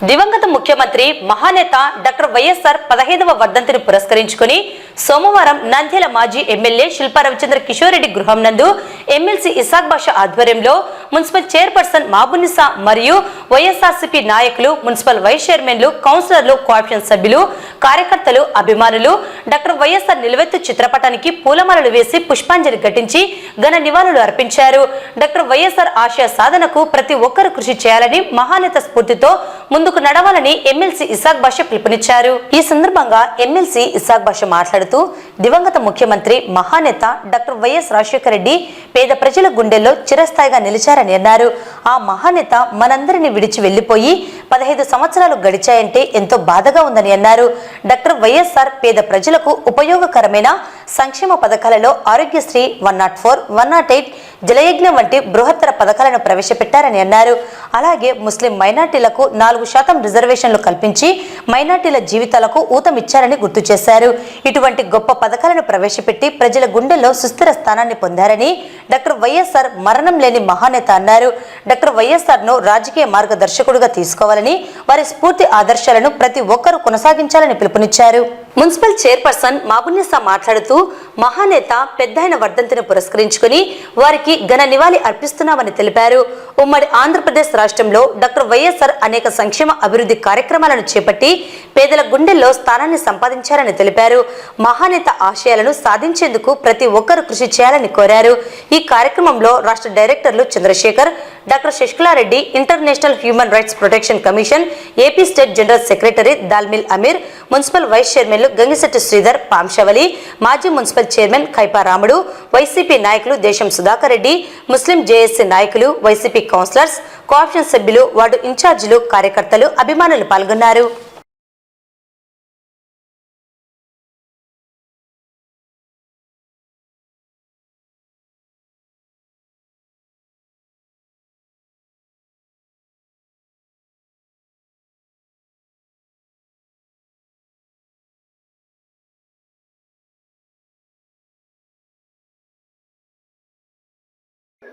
దివంగత ముఖ్యమంత్రి మహానేత డాక్టర్ వైఎస్ఆర్ పదహైదవ వర్ధంతిని పురస్కరించుకుని సోమవారం నంద్యాల మాజీ ఎమ్మెల్యే శిల్పా రవిచంద్ర కిషోర్ రెడ్డి గృహం నందు ఎమ్మెల్సీ ఇసాక్ బాషా ఆధ్వర్యంలో మున్సిపల్ చైర్పర్సన్ మాబునిసా మరియు వైఎస్ఆర్సీపీ నాయకులు మున్సిపల్ వైస్ చైర్మన్లు కౌన్సిలర్లు కోఆప్షన్ సభ్యులు కార్యకర్తలు అభిమానులు డాక్టర్ వైఎస్ఆర్ నిలువెత్తు చిత్రపటానికి పూలమాలలు వేసి పుష్పాంజలి ఘటించి ఘన నివాళులు అర్పించారు. డాక్టర్ వైఎస్ఆర్ ఆశయ సాధనకు ప్రతి ఒక్కరూ కృషి చేయాలని మహానేత స్ఫూర్తితో ముందుకు నడవాలని ఎమ్మెల్సీ ఇసాక్ భాష పిలుపునిచ్చారు. ఈ సందర్భంగా ఎమ్మెల్సీ ఇసాక్ భాష మాట్లాడుతూ దివంగత ముఖ్యమంత్రి మహానేత డాక్టర్ వైఎస్ రాజశేఖర రెడ్డి పేద ప్రజల గుండెల్లో చిరస్థాయిగా నిలిచారని అన్నారు. ఆ మహానేత మనందరినీ విడిచి వెళ్ళిపోయి పదహైదు సంవత్సరాలు గడిచాయంటే ఎంతో బాధగా ఉందని అన్నారు. డాక్టర్ వైఎస్ఆర్ పేద ప్రజలకు ఉపయోగకరమైన సంక్షేమ పథకాలలో Aarogyasri one nought four one nought eight Jalayagnam వంటి బృహత్తర పథకాలను ప్రవేశపెట్టారని అన్నారు. అలాగే ముస్లిం మైనార్టీలకు నాలుగు శాతం రిజర్వేషన్లు కల్పించి మైనార్టీల జీవితాలకు ఊతమిచ్చారని గుర్తు చేశారు. ఇటువంటి గొప్ప పథకాలను ప్రవేశపెట్టి ప్రజల గుండెల్లో సుస్థిర స్థానాన్ని పొందారని డాక్టర్ వైఎస్ఆర్ మరణం లేని మహానేత అన్నారు. డాక్టర్ వైఎస్ఆర్ను రాజకీయ మార్గదర్శకుడిగా తీసుకోవాలని వారి స్ఫూర్తి ఆదర్శాలను ప్రతి ఒక్కరూ కొనసాగించాలని పిలుపునిచ్చారు. మున్సిపల్ చైర్పర్సన్ మాబున్యసా మాట్లాడుతూ మహానేత పెద్దయిన వర్ధంతిని పురస్కరించుకుని వారికి ఘన నివాళి అర్పిస్తున్నామని తెలిపారు. ఉమ్మడి ఆంధ్రప్రదేశ్ రాష్ట్రంలో డాక్టర్ వైఎస్ఆర్ అనేక సంక్షేమ అభివృద్ధి కార్యక్రమాలను చేపట్టి పేదల గుండెల్లో స్థానాన్ని సంపాదించారని తెలిపారు. మహానేత ఆశయాలను సాధించేందుకు ప్రతి ఒక్కరూ కృషి చేయాలని కోరారు. ఈ కార్యక్రమంలో రాష్ట్ర డైరెక్టర్లు Chandrasekhar doctor Sasikala Reddy international human rights protection commission AP state general secretary దాల్మిల్ Ameer municipal vice చైర్మన్లు గంగిశెట్టి శ్రీధర్ పాంశవలి మాజీ మున్సిపల్ చైర్మన్ ఖైపా రాముడు వైసీపీ నాయకులు దేశం సుధాకర్ రెడ్డి ముస్లిం జేఏసీ నాయకులు వైసీపీ కౌన్సిలర్స్ కోఆప్షన్ సభ్యులు వార్డు ఇన్ఛార్జీలు కార్యకర్తలు అభిమానులు పాల్గొన్నారు.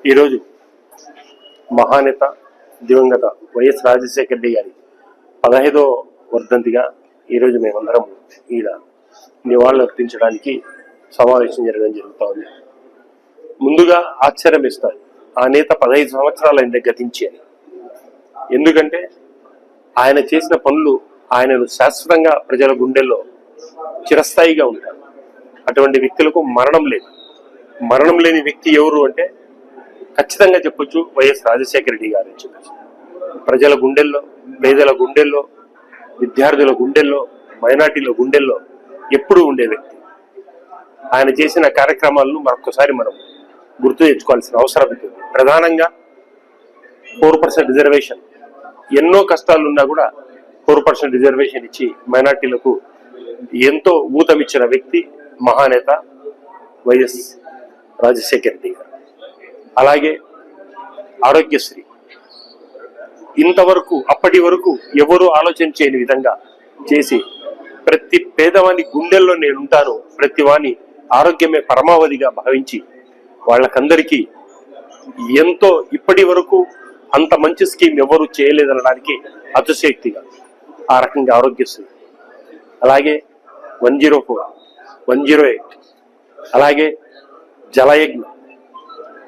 ఈరోజు మహానేత దివంగత వైఎస్ రాజశేఖర రెడ్డి గారి పదహైదో వర్ధంతిగా ఈరోజు మేమందరం ఈడ నివాళులు అర్పించడానికి సమావేశం జరగడం జరుగుతూ ఉంది. ముందుగా ఆశ్చర్యం ఇస్తారు ఆ నేత పదహైదు సంవత్సరాలు ఆయన గతించి అని. ఎందుకంటే ఆయన చేసిన పనులు ఆయనను శాశ్వతంగా ప్రజల గుండెల్లో చిరస్థాయిగా ఉంటారు అటువంటి వ్యక్తులకు మరణం లేదు. మరణం లేని వ్యక్తి ఎవరు అంటే ఖచ్చితంగా చెప్పొచ్చు వైఎస్ రాజశేఖర రెడ్డి గారు ప్రజల గుండెల్లో పేదల గుండెల్లో విద్యార్థుల గుండెల్లో మైనార్టీల గుండెల్లో ఎప్పుడూ ఉండే వ్యక్తి. ఆయన చేసిన కార్యక్రమాలను మరొకసారి మనం గుర్తు తెచ్చుకోవాల్సిన అవసరం ఉంటుంది ప్రధానంగా ఫోర్ పర్సెంట్ రిజర్వేషన్. ఎన్నో కష్టాలు ఉన్నా కూడా ఫోర్ పర్సెంట్ రిజర్వేషన్ ఇచ్చి మైనార్టీలకు ఎంతో ఊతమిచ్చిన వ్యక్తి మహానేత వైఎస్ రాజశేఖర రెడ్డి గారు. అలాగే ఆరోగ్యశ్రీ. ఇంతవరకు అప్పటి వరకు ఎవరు ఆలోచన చేయని విధంగా చేసి ప్రతి పేదవాని గుండెల్లో నేనుంటాను ప్రతి వాని ఆరోగ్యమే పరమావధిగా భావించి వాళ్ళకందరికీ ఎంతో ఇప్పటి వరకు అంత మంచి స్కీమ్ ఎవరు చేయలేదనడానికి అతిశక్తిగా ఆ రకంగా ఆరోగ్యశ్రీ. అలాగే one zero four one zero eight అలాగే జలయజ్ఞం.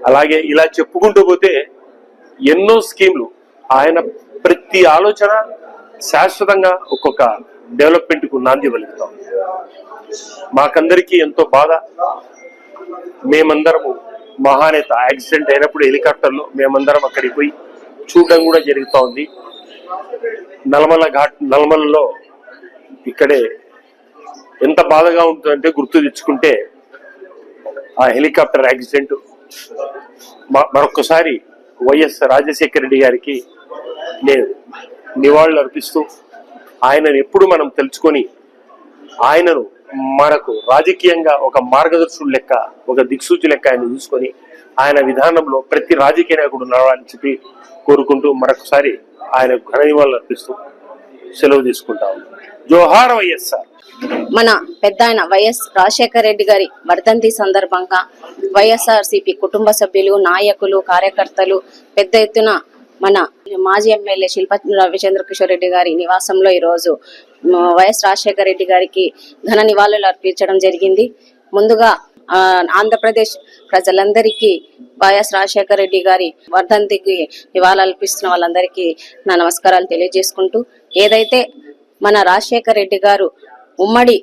అలాగే ఇలా చెప్పుకుంటూ పోతే ఎన్నో స్కీమ్లు. ఆయన ప్రతి ఆలోచన శాశ్వతంగా ఒక్కొక్క డెవలప్మెంట్కు నాంది పలుకుతాం మాకందరికీ ఎంతో బాధ. మేమందరము మహానేత. యాక్సిడెంట్ అయినప్పుడు హెలికాప్టర్లో మేమందరం అక్కడికి పోయి చూడడం కూడా జరుగుతూ ఉంది. నల్మల ఘాట్ నల్మలలో ఇక్కడే ఎంత బాధగా ఉంటుందంటే గుర్తు తెచ్చుకుంటే ఆ హెలికాప్టర్ యాక్సిడెంట్ మరొకసారి వైఎస్ రాజశేఖర రెడ్డి గారికి నేను నివాళులు అర్పిస్తూ ఆయనను ఎప్పుడు మనం తెలుసుకొని ఆయనను మనకు రాజకీయంగా ఒక మార్గదర్శుడు లెక్క ఒక దిక్సూచి లెక్క ఆయన చూసుకొని ఆయన విధానంలో ప్రతి రాజకీయ నాయకుడు నడవాలని చెప్పి కోరుకుంటూ మరొకసారి ఆయన ఘన నివాళులు అర్పిస్తూ సెలవు తీసుకుంటాము జోహార్ వైఎస్ఆర్. మన పెద్ద ఆయన వైఎస్ రాజశేఖర రెడ్డి గారి వర్ధంతి సందర్భంగా వైఎస్ఆర్ కుటుంబ సభ్యులు నాయకులు కార్యకర్తలు పెద్ద ఎత్తున మన మాజీ ఎమ్మెల్యే శిల్ప రవిచంద్ర కిషోర్ రెడ్డి గారి నివాసంలో ఈరోజు వైఎస్ రాజశేఖర రెడ్డి గారికి ఘన నివాళులు అర్పించడం జరిగింది. ముందుగా ఆంధ్రప్రదేశ్ ప్రజలందరికీ వైఎస్ రాజశేఖర రెడ్డి గారి వర్ధంతికి నివాళులు అర్పిస్తున్న వాళ్ళందరికీ నా నమస్కారాలు తెలియజేసుకుంటూ ఏదైతే మన రాజశేఖర రెడ్డి గారు ఉమ్మడి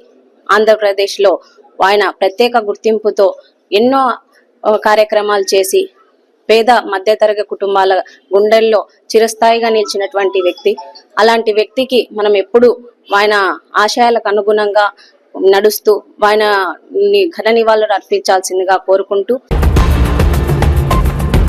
ఆంధ్రప్రదేశ్లో ఆయన ప్రత్యేక గుర్తింపుతో ఎన్నో కార్యక్రమాలు చేసి పేద మధ్యతరగతి కుటుంబాల గుండెల్లో చిరస్థాయిగా నిలిచినటువంటి వ్యక్తి. అలాంటి వ్యక్తికి మనం ఎప్పుడు ఆయన ఆశయాలకు అనుగుణంగా నడుస్తూ ఆయన ఘన నివాళులు అర్పించాల్సిందిగా కోరుకుంటూ